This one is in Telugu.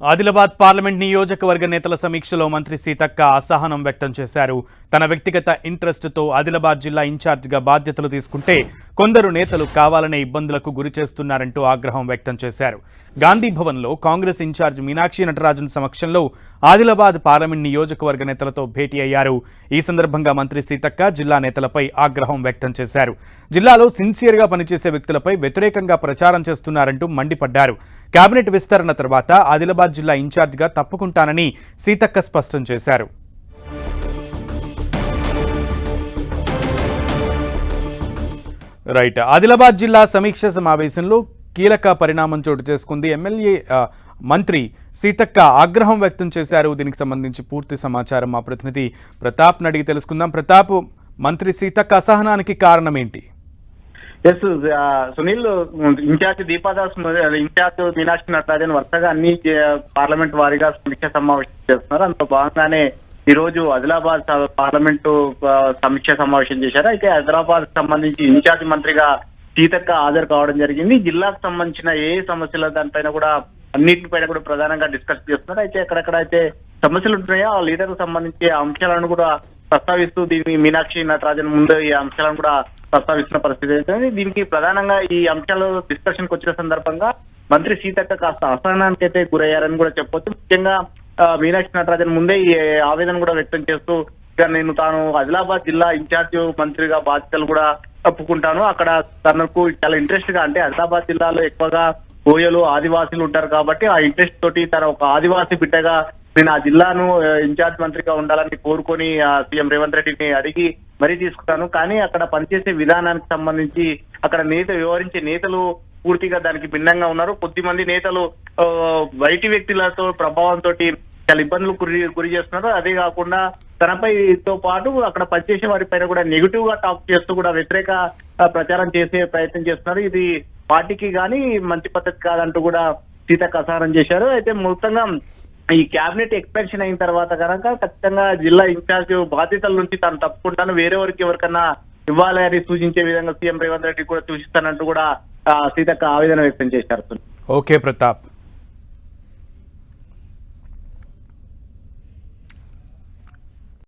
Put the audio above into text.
ఆదిలాబాద్ పార్లమెంట్ నియోజకవర్గ నేతల సమీక్షలో మంత్రి సీతక్క అసహనం వ్యక్తం చేశారు. తన వ్యక్తిగత ఇంట్రెస్ట్తో ఆదిలాబాద్ జిల్లా ఇన్ఛార్జిగా బాధ్యతలు తీసుకుంటే కొందరు నేతలు కావాలనే ఇబ్బందులకు గురి చేస్తున్నారంటూ ఆగ్రహం వ్యక్తం చేశారు. గాంధీ భవన్లో కాంగ్రెస్ ఇన్ఛార్జ్ మీనాక్షి నటరాజన్ సమక్షంలో ఆదిలాబాద్ పార్లమెంట్ నియోజకవర్గ నేతలతో భేటీ అయ్యారు. ఈ సందర్భంగా మంత్రి సీతక్క జిల్లా నేతలపై ఆగ్రహం వ్యక్తం చేశారు. జిల్లాలో సిన్సియర్గా పనిచేసే వ్యక్తులపై వ్యతిరేకంగా ప్రచారం చేస్తున్నారంటూ మండిపడ్డారు. కేబినెట్ విస్తరణ తర్వాత ఆదిలాబాద్ జిల్లా ఇన్ఛార్జిగా తప్పుకుంటానని సీతక్క స్పష్టం చేశారు. రైట్. ఆదిలాబాద్ జిల్లా సమీక్ష సమావేశంలో కీలక పరిణామం చోటు చేసుకుంది ఎమ్మెల్యే మంత్రి సీతక్క ఆగ్రహం వ్యక్తం చేశారు. దీనికి సంబంధించి పూర్తి సమాచారం మా ప్రతినిధి ప్రతాప్ అడిగి తెలుసుకుందాం. ప్రతాప్ మంత్రి సీతక్క అసహనానికి కారణం ఏంటి? S Sunil incharge Deepadas incharge Meenakshi Natarajan వరుసగా అన్ని పార్లమెంట్ వారీగా సమీక్ష సమావేశం చేస్తున్నారు. అందులో భాగంగానే ఈ రోజు ఆదిలాబాద్ పార్లమెంటు సమీక్ష సమావేశం చేశారు. అయితే హైదరాబాద్ సంబంధించి ఇన్ఛార్జ్ మంత్రిగా సీతక్క హాజరు కావడం జరిగింది. జిల్లాకు సంబంధించిన ఏ సమస్యలు సమస్యల దానిపైన కూడా అన్నిటిపైన కూడా ప్రధానంగా డిస్కస్ చేస్తున్నారు. అయితే ఎక్కడెక్కడ అయితే సమస్యలు ఉంటున్నాయో ఆ లీడర్ సంబంధించి అంశాలను కూడా ప్రస్తావిస్తూ దీన్ని మీనాక్షి నటరాజన్ ముందు ఈ అంశాలను కూడా ప్రస్తావిస్తున్న పరిస్థితి అయితే దీనికి ప్రధానంగా ఈ అంశాలు డిస్కషన్కు వచ్చిన సందర్భంగా మంత్రి సీతక్క కాస్త అసహనానికి అయితే గురయ్యారని కూడా చెప్పొచ్చు. ముఖ్యంగా మీనాక్షి నటరాజన్ ముందే ఈ ఆవేదన కూడా వ్యక్తం చేస్తూ ఇక నేను తాను ఆదిలాబాద్ జిల్లా ఇన్ఛార్జ్ మంత్రిగా బాధ్యతలు కూడా తప్పుకుంటాను అక్కడ తనకు చాలా ఇంట్రెస్ట్గా అంటే ఆదిలాబాద్ జిల్లాలో ఎక్కువగా కోయలు ఆదివాసీలు ఉంటారు కాబట్టి ఆ ఇంట్రెస్ట్ తోటి తన ఒక ఆదివాసీ బిడ్డగా నేను ఆ జిల్లాను ఇన్ఛార్జ్ మంత్రిగా ఉండాలని కోరుకొని ఆ, సీఎం రేవంత్ రెడ్డిని అడిగి మరీ తీసుకున్నాను. కానీ అక్కడ పనిచేసే విధానానికి సంబంధించి అక్కడ నేత వివరించే నేతలు పూర్తిగా దానికి భిన్నంగా ఉన్నారు. కొద్ది మంది నేతలు ఆ, బయటి వ్యక్తులతో ప్రభావంతో చాలా ఇబ్బందులు గురి గురి చేస్తున్నారు. అదే కాకుండా తనపై తో పాటు అక్కడ పనిచేసే వారి పైన కూడా నెగిటివ్గా టాక్ చేస్తూ కూడా వ్యతిరేక ప్రచారం చేసే ప్రయత్నం చేస్తున్నారు. ఇది పార్టీకి కానీ మంచి పద్ధతి కాదంటూ కూడా సీత కసారం చేశారు. అయితే మొత్తంగా ఈ క్యాబినెట్ ఎక్స్పెన్షన్ అయిన తర్వాత కనుక ఖచ్చితంగా జిల్లా ఇన్ఛార్జ్ బాధ్యతల నుంచి తాను తప్పుకుంటాను. వేరే వరకు ఎవరికన్నా ఇవ్వాలి అని సూచించే విధంగా సీఎం రేవంత్ రెడ్డి కూడా సూచిస్తానంటూ కూడా సీతక్క ఆవేదన వ్యక్తం చేశారు. ఓకే ప్రతాప్.